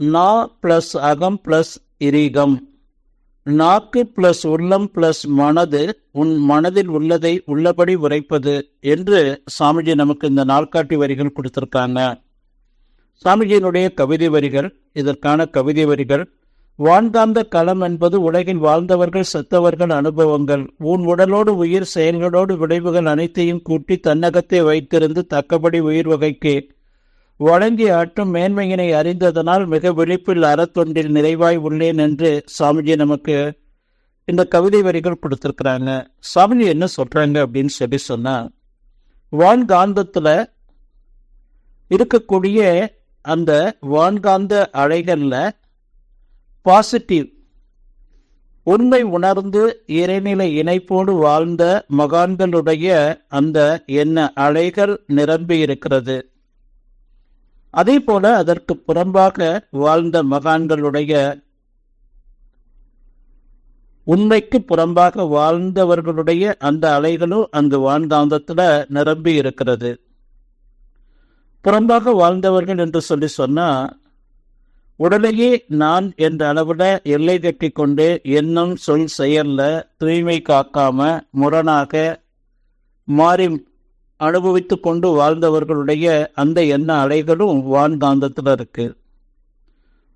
நா பிளஸ் அகம் பிளஸ் இரீகம் நாக்கு பிளஸ் உள்ளம் பிளஸ் மனது உன் மனதில் உள்ளதை உள்ளபடி உரைப்பது என்று சாமிஜி நமக்கு இந்த நாள்காட்டி வரிகள் கொடுத்திருக்காங்க. சாமிஜியினுடைய கவிதை வரிகள் இதற்கான கவிதை வரிகள் வான்காந்த களம் என்பது உலகில் வாழ்ந்தவர்கள் செத்தவர்கள் அனுபவங்கள். உன் உடலோடு உயிர் செயல்களோடு விளைவுகள் அனைத்தையும் கூட்டி தன்னகத்தை வைத்திருந்து தக்கபடி உயிர் வகைக்கு. வழங்கி ஆற்றும் மேன்மையினை அறிந்ததனால் மிக விழிப்பில் அறத்தொண்டில் நிறைவாய் உள்ளேன் என்று சாமிஜி நமக்கு இந்த கவிதை வரிகள் கொடுத்துருக்குறாங்க. சாமிஜி என்ன சொல்கிறாங்க அப்படின்னு சொல்லி சொன்னால் வான்காந்தத்தில் இருக்கக்கூடிய அந்த வான்காந்த அலைகளில் பாசிட்டிவ் உண்மை உணர்ந்து இறைநிலை இணைப்போடு வாழ்ந்த மகான்களுடைய அந்த எண்ண அலைகள் நிரம்பி இருக்கிறது. அதே போல அதற்கு புறம்பாக வாழ்ந்த மகான்களுடைய உண்மைக்கு புறம்பாக வாழ்ந்தவர்களுடைய அந்த அலைகளும் அந்த வாழ்ந்தாந்தத்துல நிரம்பி இருக்கிறது. புறம்பாக வாழ்ந்தவர்கள் என்று சொல்லி சொன்னா உடலையே நான் என்ற அளவுல எல்லை கட்டி கொண்டு எண்ணம் சொல் செயல்ல தூய்மை காக்காம முரணாக மாறி அனுபவித்து கொண்டு வாழ்ந்தவர்களுடைய அந்த எண்ண அலைகளும் வான்காந்தத்தில் இருக்கு.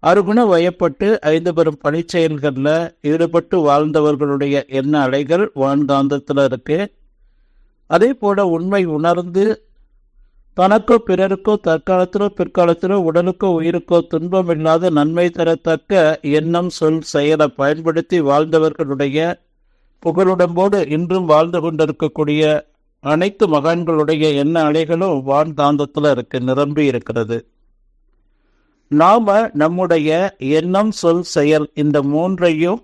அருகுண வயப்பட்டு ஐந்து பெரும் பணிச்செயல்களில் ஈடுபட்டு வாழ்ந்தவர்களுடைய எண்ண அலைகள் வான்காந்தத்தில் இருக்கு. அதே போல உண்மை உணர்ந்து தனக்கோ பிறருக்கோ தற்காலத்திலோ பிற்காலத்திலோ உடலுக்கோ உயிருக்கோ துன்பம் இல்லாத நன்மை தரத்தக்க எண்ணம் சொல் செயலை பயன்படுத்தி வாழ்ந்தவர்களுடைய புகழுடம்போடு இன்றும் வாழ்ந்து கொண்டிருக்கக்கூடிய அனைத்து மகான்களுடைய எண்ண அலைகளும் வான் தாந்தத்தில் இருக்கு நிரம்பி இருக்கிறது. நாம நம்முடைய எண்ணம் சொல் செயல் இந்த மூன்றையும்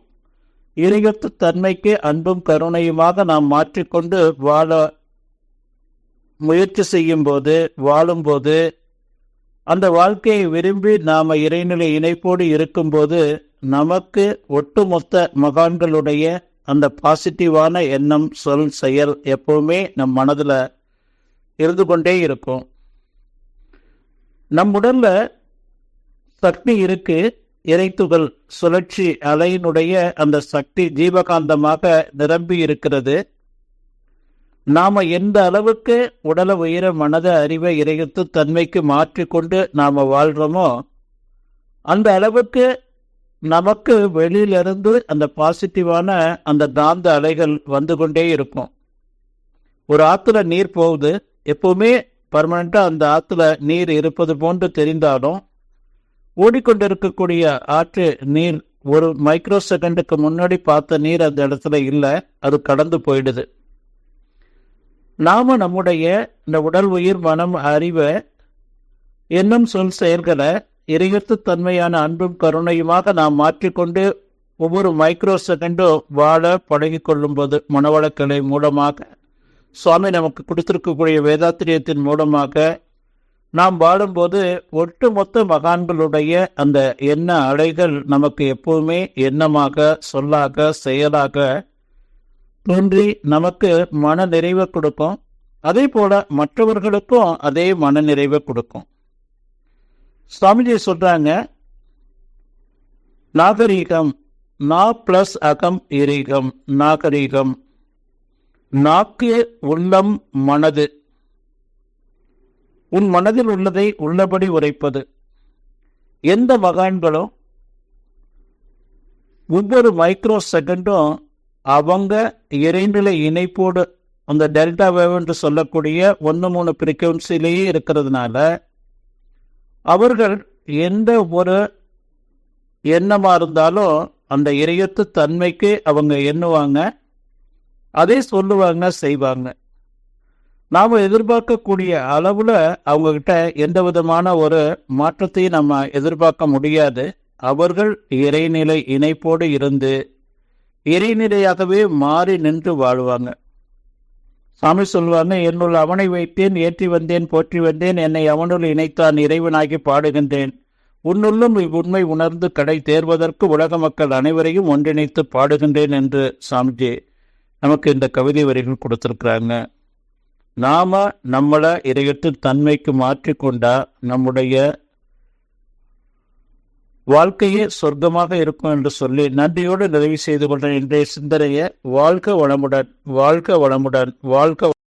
இறையத்து தன்மைக்கு அன்பும் கருணையுமாக நாம் மாற்றிக்கொண்டு வாழ முயற்சி செய்யும் போது வாழும்போது அந்த வாழ்க்கையை விரும்பி நாம் இறைநிலை இணைப்போடு இருக்கும்போது நமக்கு ஒட்டுமொத்த மகான்களுடைய அந்த பாசிட்டிவான எண்ணம் சொல் செயல் எப்பவுமே நம் மனதில் இருந்து கொண்டே இருக்கும். நம் உடல்ல சக்தி இருக்கு இறைத்துகள் சுழற்சி அலையினுடைய அந்த சக்தி ஜீவகாந்தமாக நிரம்பி இருக்கிறது. நாம எந்த அளவுக்கு உடல உயிர மனத அறிவை இறையத்து தன்மைக்கு மாற்றிக்கொண்டு நாம வாழ்றோமோ அந்த அளவுக்கு நமக்கு வெளியிலிருந்து அந்த பாசிட்டிவான அந்த காந்த அலைகள் வந்து கொண்டே இருக்கும். ஒரு ஆத்துல நீர் போகுது. எப்பவுமே பர்மனண்டா அந்த ஆத்துல நீர் இருப்பது போன்று தெரிந்தாலும் ஓடிக்கொண்டிருக்கக்கூடிய ஆற்று நீர் ஒரு மைக்ரோ செகண்டுக்கு முன்னாடி பார்த்த நீர் அந்த இடத்துல இல்லை. அது கடந்து போயிடுது. நாம நம்முடைய இந்த உடல் உயிர் மனம் அறிவை என்னும் சொல் செயல்களை இறையத்து தன்மையான அன்பும் கருணையுமாக நாம் மாற்றிக்கொண்டு ஒவ்வொரு மைக்ரோ செகண்டும் வாழ பழகி கொள்ளும்போது மனவளக்கலை மூலமாக சுவாமி நமக்கு கொடுத்திருக்கக்கூடிய வேதாத்திரியத்தின் மூலமாக நாம் வாழும்போது ஒட்டுமொத்த மகான்களுடைய அந்த எண்ண அலைகள் நமக்கு எப்பவுமே எண்ணமாக சொல்லாக செயலாக தோன்றி நமக்கு மன நிறைவை கொடுக்கும். அதே போல மற்றவர்களுக்கும் அதே மன நிறைவை கொடுக்கும். சுவாமிஜி சொல்றாங்க நாகரீகம் நா பிளஸ் அகம் இரீகம் நாகரீகம். நாக்கு உள்ளம் மனது. உன் மனதில் உள்ளதை உள்ளபடி உரைப்பது. எந்த மகான்களும் ஒவ்வொரு மைக்ரோ செகண்டும் அவங்க இறைநிலை இணைப்போடு அந்த டெல்டா வேவ் என்று சொல்லக்கூடிய ஒன்று மூணு ஃப்ரீக்குவன்சிலேயே இருக்கிறதுனால அவர்கள் எந்த ஒரு எண்ணமாக இருந்தாலும் அந்த இறையத்து தன்மைக்கு அவங்க எண்ணுவாங்க அதே சொல்லுவாங்க செய்வாங்க. நாம் எதிர்பார்க்கக்கூடிய அளவில் அவங்கக்கிட்ட எந்த விதமான ஒரு மாற்றத்தையும் நம்ம எதிர்பார்க்க முடியாது. அவர்கள் இறைநிலை இணைப்போடு இருந்து இறைநிலையாகவே மாறி நின்று வாழ்வாங்க. சாமி சொல்லுவாங்க என்னுள் அவனை வைத்தேன் ஏற்றி வந்தேன் போற்றி வந்தேன் என்னை அவனுள் இணைத்தான் இறைவனாகி பாடுகின்றேன். உன்னுள்ளும் இவ்வுண்மை உணர்ந்து கடை தேர்வதற்கு உலக மக்கள் அனைவரையும் ஒன்றிணைத்து பாடுகின்றேன் என்று சாமிஜி நமக்கு இந்த கவிதை வரிகள் கொடுத்துருக்குறாங்க. நாம நம்மளை இறையத்தின் தன்மைக்கு மாற்றிக்கொண்டா நம்முடைய வாழ்க்கையே சொர்க்கமாக இருக்கும் என்று சொல்லி நன்றியோடு நிறைவு செய்து கொண்ட இன்றைய சிந்தனையை வாழ்க வளமுடன் வாழ்க வளமுடன் வாழ்க